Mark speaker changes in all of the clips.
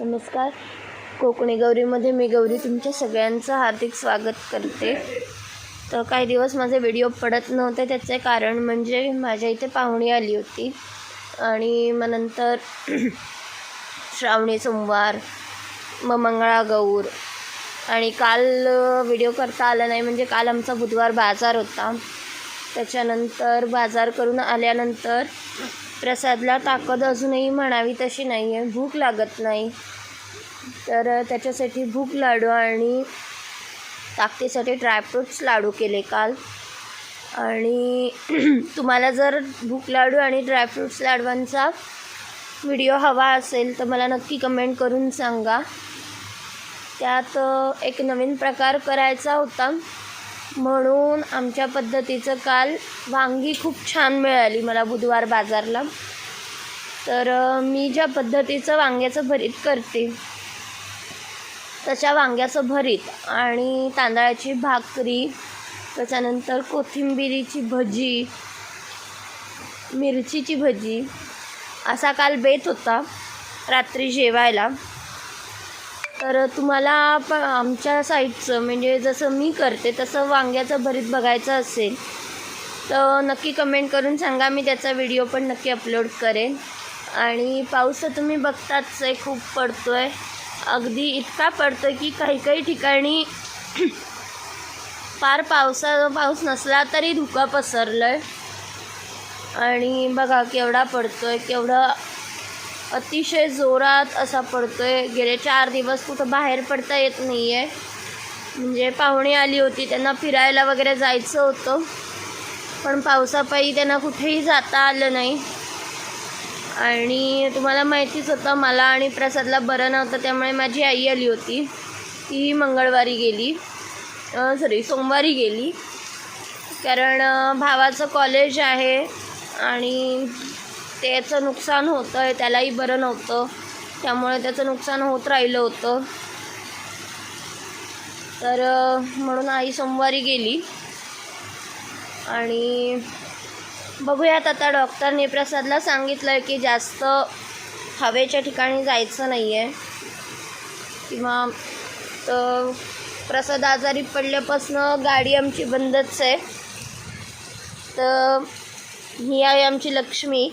Speaker 1: नमस्कार. कोकणी गौरीमध्ये मी गौरी तुमच्या सगळ्यांचं हार्दिक स्वागत करते. तर काही दिवस माझे व्हिडिओ पडत नव्हते त्याचे कारण म्हणजे माझ्या इथे पाहुणी आली होती. आणि मग नंतर श्रावणी सोमवार मग मंगळागौर आणि काल व्हिडिओ करता आला नाही म्हणजे काल आमचा बुधवार बाजार होता. त्याच्यानंतर बाजार करून आल्यानंतर प्रसादला ताकद अजूनही म्हणावी तशी नाही आहे भूक लागत नाही. तर त्याच्यासाठी भूक लाडू आणि ताकदीसाठी ड्रायफ्रूट्स लाडू केले काल. आणि तुम्हाला जर भूक लाडू आणि ड्रायफ्रूट्स लाडवांचा व्हिडिओ हवा असेल तर मला नक्की कमेंट करून सांगा. त्यात एक नवीन प्रकार करायचा होता. म्हणून आमच्या पद्धतीचं काल वांगी खूप छान मिळाली मला बुधवार बाजारला. तर मी ज्या पद्धतीचं वांग्याचं भरीत करते तशा वांग्याचं भरीत आणि तांदळाची भाकरी त्याच्यानंतर कोथिंबिरीची भजी मिरचीची भजी असा काल बेत होता रात्री जेवायला. तर तुम्हाला प आमच्या साईडचं म्हणजे जसं मी करते तसं वांग्याचं भरीत बघायचं असेल तर नक्की कमेंट करून सांगा. मी त्याचा व्हिडिओ पण नक्की अपलोड करेन. आणि पाऊस तर तुम्ही बघताच आहे खूप पडतो आहे अगदी इतका पडतो आहे की काही काही ठिकाणी फार पावसा पाऊस नसला तरी धुका पसरलं आहे आणि बघा केवढा पडतो आहे केवढं अतिशय जोरात असा पडतो आहे गेले चार दिवस कुठं बाहेर पडता येत नाही आहे म्हणजे पाहुणे आली होती त्यांना फिरायला वगैरे जायचं होतं. पण पावसापायी त्यांना कुठेही जाता आलं नाही. आणि तुम्हाला माहितीच होतं मला आणि प्रसादला बरं नव्हतं त्यामुळे माझी आई आली होती. ती मंगळवारी गेली. सॉरी सोमवारी गेली. कारण भावाचं कॉलेज आहे आणि त्याचं नुकसान होतं आहे त्यालाही बरं नव्हतं. त्यामुळे त्याचं नुकसान होत राहिलं होतं. तर म्हणून आई सोमवारी गेली. आणि बघूयात आता डॉक्टरने प्रसादला सांगितलं आहे की जास्त हवेच्या ठिकाणी जायचं नाही आहे किंवा तर प्रसाद आजारी पडल्यापासून गाडी आमची बंदच आहे. तर ही आहे आमची लक्ष्मी.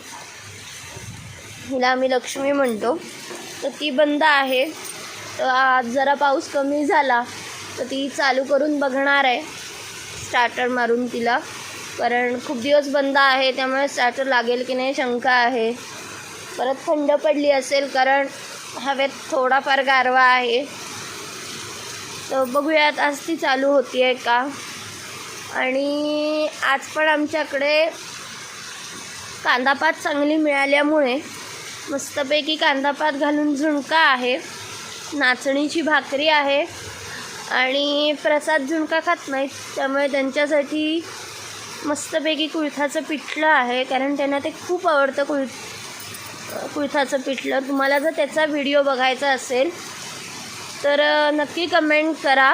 Speaker 1: हिला आम्ही लक्ष्मी म्हणतो. तर ती बंद आहे. तर आज जरा पाऊस कमी झाला. तर ती चालू करून बघणार आहे. स्टार्टर मारून तिला. कारण खूप दिवस बंद आहे. त्यामुळे स्टार्टर लागेल की नाही शंका आहे. परत थंड पडली असेल कारण हवेत थोडाफार गारवा आहे. तर बघूयात आज ती चालू होती आहे का? आणि आज पण आमच्याकडे कांदापात चांगली मिळाल्यामुळे मस्तपैकी कांदापात घालून झुणका आहे. नाचणीची भाकरी आहे. आणि प्रसाद झुणका खात नाहीत. त्यामुळे त्यांच्यासाठी मस्तपैकी कुळथाचं पिठलं आहे. कारण त्यांना ते खूप आवडतं कुळ कुळथाचं पिठलं. तुम्हाला जर त्याचा व्हिडिओ बघायचा असेल तर नक्की कमेंट करा.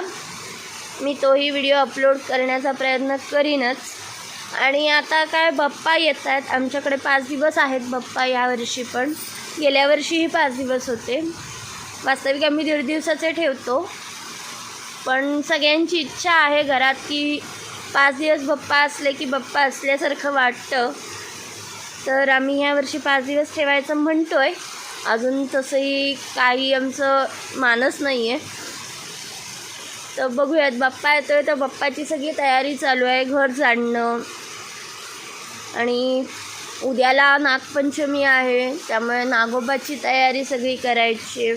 Speaker 1: मी तोही व्हिडिओ अपलोड करण्याचा प्रयत्न करीनच. आणि आता काय बाप्पा येत आहेत. आमच्याकडे पाच दिवस आहेत बाप्पा यावर्षी पण. गेल्या वर्षीही पाच दिवस होते. वास्तविक आम्ही दीड दिवसाचे ठेवतो. पण सगळ्यांची इच्छा आहे घरात की पाच दिवस बाप्पा असले की बाप्पा असल्यासारखं वाटतं. तर आम्ही यावर्षी पाच दिवस ठेवायचं म्हणतो आहे अजून तसंही काही आमचं मानस नाही आहे तर बघूयात बाप्पा येतो आहे तर बाप्पाची सगळी तयारी चालू आहे. घर जाणणं आणि उद्याला नागपंचमी आहे त्यामुळे नागोबाची तयारी सगळी करायची.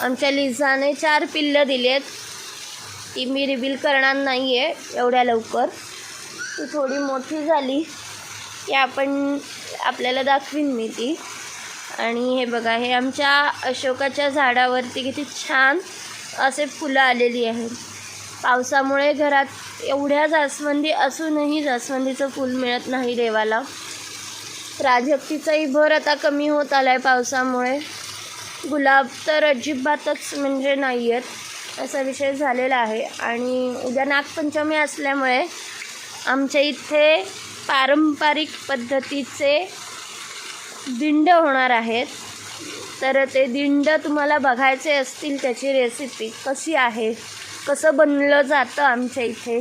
Speaker 1: आमच्या लिझाने चार पिल्लं दिली आहेत ती मी रिव्हील करणार नाही आहे एवढ्या लवकर. ती थोडी मोठी झाली. की आपण आपल्याला दाखवीन मी ती. आणि हे बघा हे आमच्या अशोकाच्या झाडावरती किती छान असे फुलं आलेली आहेत. पावसामुळे घरात एवढ्या जास्वंदी असूनही जास्वंदीचं फूल मिळत नाही देवाला. प्राजक्तीचाही भर आता कमी होत आला आहे पावसामुळे. गुलाब तर अजिबातच म्हणजे नाही आहेत असा विषय झालेला आहे. आणि उद्या नागपंचमी असल्यामुळे आमच्या इथे पारंपरिक पद्धतीचे दिंड होणार आहेत. तर ते दिंड तुम्हाला बघायचे असतील त्याची रेसिपी कशी आहे? कसं बनलं जातं आमच्या इथे.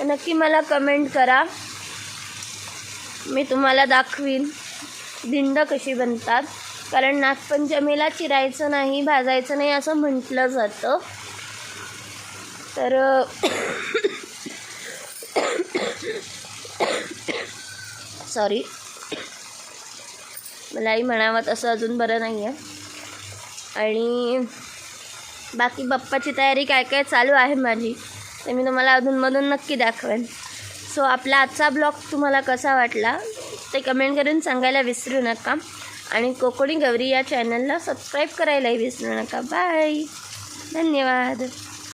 Speaker 1: नक्की मला कमेंट करा. मी तुम्हाला दाखवीन दिंड कशी बनतात. कारण नागपंचमीला चिरायचं नाही भाजायचं नाही असं म्हटलं जातं. तर सॉरी मलाही म्हणावं तसं अजून बरं नाही आहे आणि बाकी बाप्पाची तयारी काय काय चालू आहे माझी ते मी तुम्हाला अधूनमधून नक्की दाखवेन. सो आपला आजचा ब्लॉग तुम्हाला कसा वाटला ते कमेंट करून सांगायला विसरू नका. आणि कोकणी गौरी या चॅनलला सबस्क्राईब करायलाही विसरू नका. बाय धन्यवाद.